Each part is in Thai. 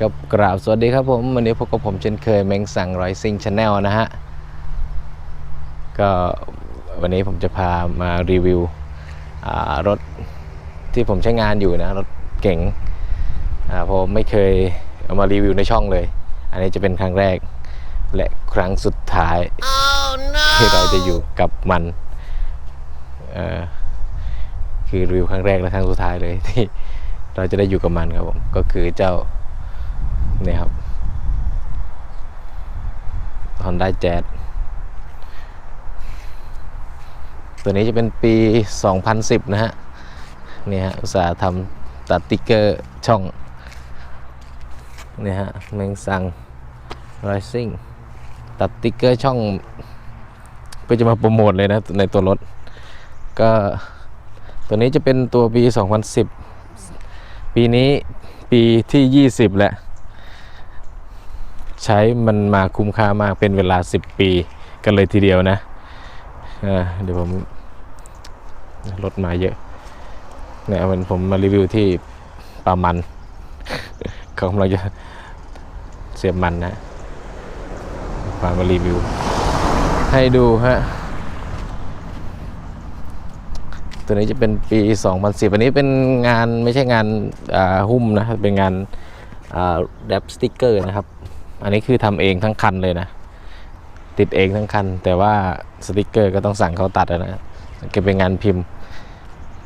ครับกราบสวัสดีครับผมวันนี้พบกับผมเช่นเคยแมงสั่งรอยซิงชาแนลนะฮะ ก็วันนี้ผมจะพามารีวิวอ่ารถที่ผมใช้งานอยู่นะ รถเก๋งอ่าผมไม่เคยเอามารีวิวในช่องเลย อันนี้จะเป็นครั้งแรกและครั้งสุดท้ายที่เราจะอยู่กับมันเอ่อคือรีวิวครั้งแรกและครั้งสุดท้ายเลยที่เราจะได้อยู่กับมันครับผม ก็คือเจ้าเนี่ยครับ Honda Jazz ตัวนี้จะเป็นปี 2010 นะฮะเนี่ยฮะ อุตสาห์ทำตัดติ๊กเกอร์ช่องเนี่ยฮะ แมงสัง Rising ตัดติ๊กเกอร์ช่องเพื่อจะมาโปรโมทเลยนะ ในตัวรถ ก็ตัวนี้จะเป็นตัวปี 2010 ปีนี้ปีที่ 20 แหล้ว ใช้มันมาคุ้มค่ามากเป็นเวลา 10 ปีกันเลยทีเดียวนะเดี๋ยวผมรถมาเยอะเนี่ยมันผมมารีวิวที่ปามันเขากำลังจะเสียบมันนะพามารีวิว ให้ดูฮะตัวนี้จะเป็นปี 2010 อันนี้เป็นงานไม่ใช่งานหุ้มนะ เป็นงานแรปสติกเกอร์นะครับ อันนี้คือทำเองทั้งคันเลยนะ ติดเองทั้งคัน แต่ว่าสติกเกอร์ก็ต้องสั่งเขาตัดนะเก็บเป็นงานพิมพ์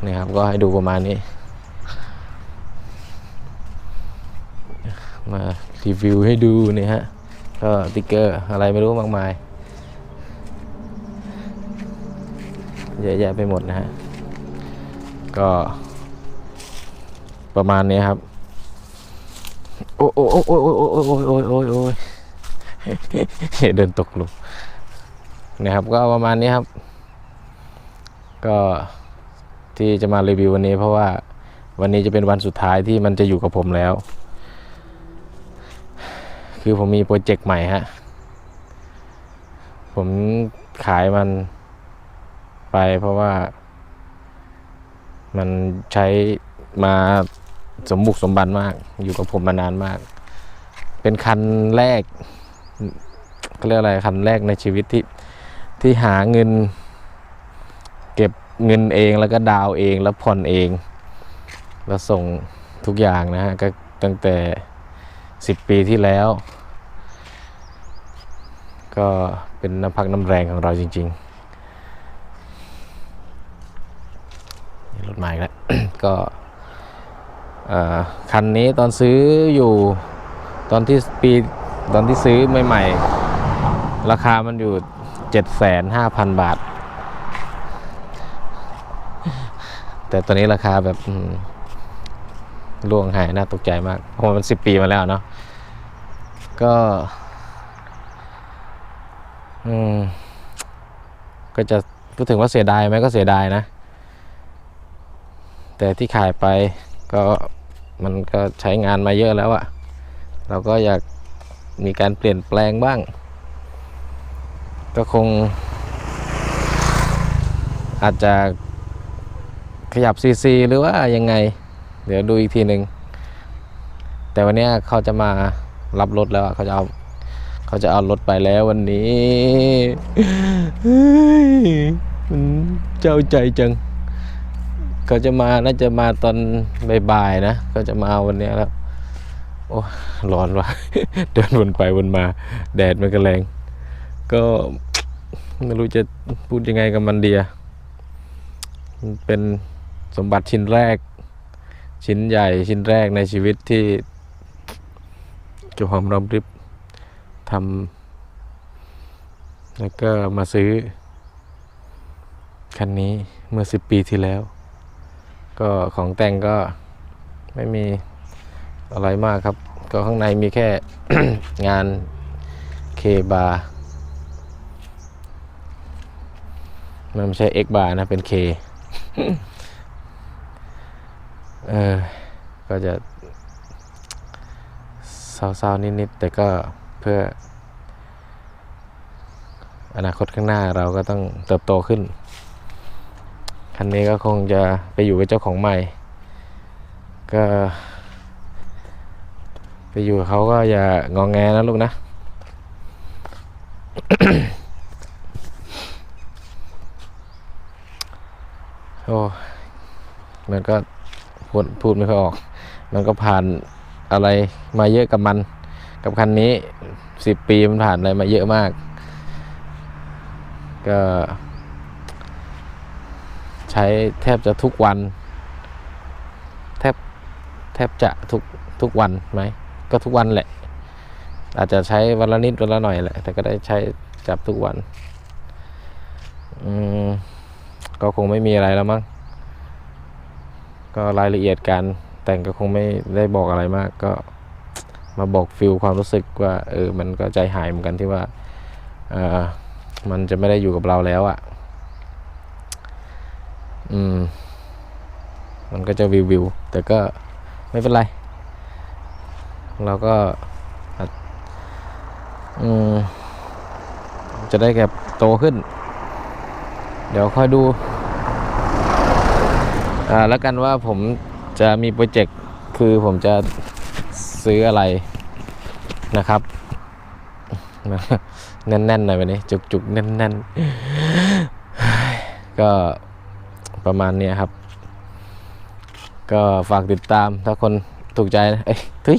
นี่ครับ ก็ให้ดูประมาณนี้ มารีวิวให้ดูนี่ฮะ ก็สติกเกอร์อะไรไม่รู้มากมายเยอะแยะไปหมดนะฮะ ก็ประมาณนี้ครับ โอ้โอ้โอ้โอ้โอ้โอ้โอ้โอ้โอ้โอ้โอ้ยเดินตกหลุมนะครับ ก็ประมาณนี้ครับ ก็ที่จะมารีวิววันนี้ เพราะว่าวันนี้จะเป็นวันสุดท้ายที่มันจะอยู่กับผมแล้ว คือผมมีโปรเจกต์ใหม่ฮะ ผมขายมันไปเพราะว่ามันใช้มา สมบุกสมบันมาก อยู่กับผมมานานมาก เป็นคันแรกเขาเรียกอะไรคันแรกในชีวิตที่ที่หาเงิน เก็บเงินเองแล้วก็ดาวเองแล้วผ่อนเอง แล้วส่งทุกอย่างนะฮะก็ตั้งแต่ 10 ปีที่แล้ว ก็เป็นน้ำพักน้ำแรงของเราจริงๆรถใหม่แล้วก็ คันนี้ตอนซื้ออยู่ตอนที่ปีตอนที่ซื้อใหม่ๆ ราคามันอยู่เจ็ดแสนห้าพันบาท แต่ตอนนี้ราคาแบบล่วงหายน่าตกใจมาก เพราะมันสิบปีมาแล้วเนาะก็อืมก็จะพูดถึงว่าเสียดายไหมก็เสียดายนะ แต่ที่ขายไปก็ มันก็ใช้งานมาเยอะแล้วอะเราก็อยากมีการเปลี่ยนแปลงบ้าง ก็คง อาจจะขยับซีซีหรือว่ายังไง เดี๋ยวดูอีกทีหนึ่งแต่วันนี้เขาจะมารับรถแล้วเขาจะเอาเขาจะเอารถไปแล้ววันนี้มันเจ้าใจจัง เขาจะมาน่าจะมาตอนบ่ายๆนะ ก็จะมาวันนี้แล้วโอ้ร้อนว่ะ เดินวนไปวนมา แดดมันก็แรง ก็ไม่รู้จะพูดยังไงกับมันเดียมันเป็นสมบัติชิ้นแรก ชิ้นใหญ่ชิ้นแรกในชีวิตที่จ้าของรอมริบทำแล้วก็มาซื้อ คันนี้เมื่อสิบปีที่แล้ว ก็ของแต่งก็ไม่มีอะไรมากครับ ก็ข้างในมีแค่งานเคบาร์มันไม่ใช่ X บาร์นะเป็น K เออ ก็จะเศร้าๆนิด ๆ แต่ก็เพื่อ อนาคตข้างหน้าเราก็ต้องเติบโตขึ้น คันนี้ก็คงจะไปอยู่กับเจ้าของใหม่ ก็เป็นอยู่กับเขาก็อย่างองแงนะลูกนะโอ้มันก็พูดพูดไม่ค่อยออก มันก็ผ่านอะไรมาเยอะกับมัน กับคันนี้สิบปีมันผ่านอะไรมาเยอะมาก ก็ ใช้แทบจะทุกวัน แทบแทบจะทุกทุกวันไหมก็ทุกวันแหละ อาจจะใช้วันละนิดวันละหน่อยแหละ แต่ก็ได้ใช้จับทุกวันอืมก็คงไม่มีอะไรแล้วมั้งก็รายละเอียดการแต่งก็คงไม่ได้บอกอะไรมาก ก็มาบอกฟิลความรู้สึกว่าเออมันก็ใจหายเหมือนกันที่ว่าเออมันจะไม่ได้อยู่กับเราแล้วอะ่ะ อืม มันก็จะวิววิวแต่ก็ไม่เป็นไร เราก็ อืม จะได้แก็บโตขึ้น เดี๋ยวค่อยดู อ่า แล้วกันว่าผมจะมีโปรเจกต์ คือผมจะซื้ออะไรนะครับแน่นๆหน่อยวันนี้ จุกๆแน่นๆก็ ประมาณนี้ครับ ก็ฝากติดตามถ้าคนถูกใจนะเอ้ยทุย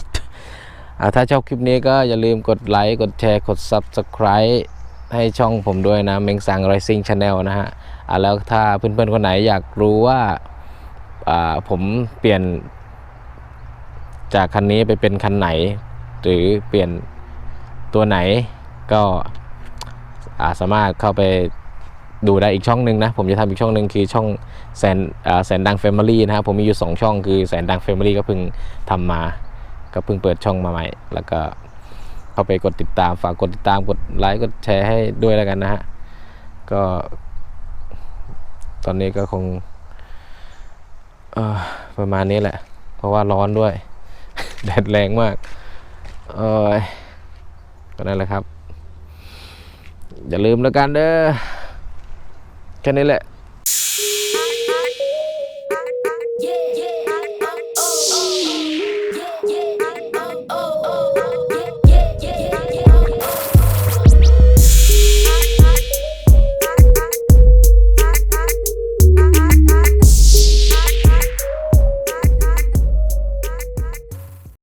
ถ้าชอบคลิปนี้ก็อย่าลืมกดไลค์ กดแชร์ กด Subscribe ให้ช่องผมด้วยนะ เมงสัง Rising Channel นะฮะอ่าแล้วถ้าเพื่อนๆคนไหนอยากรู้ว่าอ่าผมเปลี่ยนจากคันนี้ไปเป็นคันไหน หรือเปลี่ยนตัวไหนก็อ่าสามารถเข้าไป ดูได้อีกช่องหนึ่งนะ ผมจะทำอีกช่องหนึ่งคือช่องแสนแสนดัง Family นะครับผมมีอยู่ 2 ช่องคือแสนดัง Family ก็เพิ่งทำมา ก็เพิ่งเปิดช่องมาใหม่ แล้วก็เข้าไปกดติดตามฝากกดติดตามกดไลค์กดแชร์ให้ด้วยแล้วกันนะฮะก็ ตอนนี้ก็คงประมาณนี้แหละ เพราะว่าร้อนด้วย แดดแรงมากเอยก็นั่นแหละครับ อย่าลืมแล้วกันเด้อ แค่นี้แหละ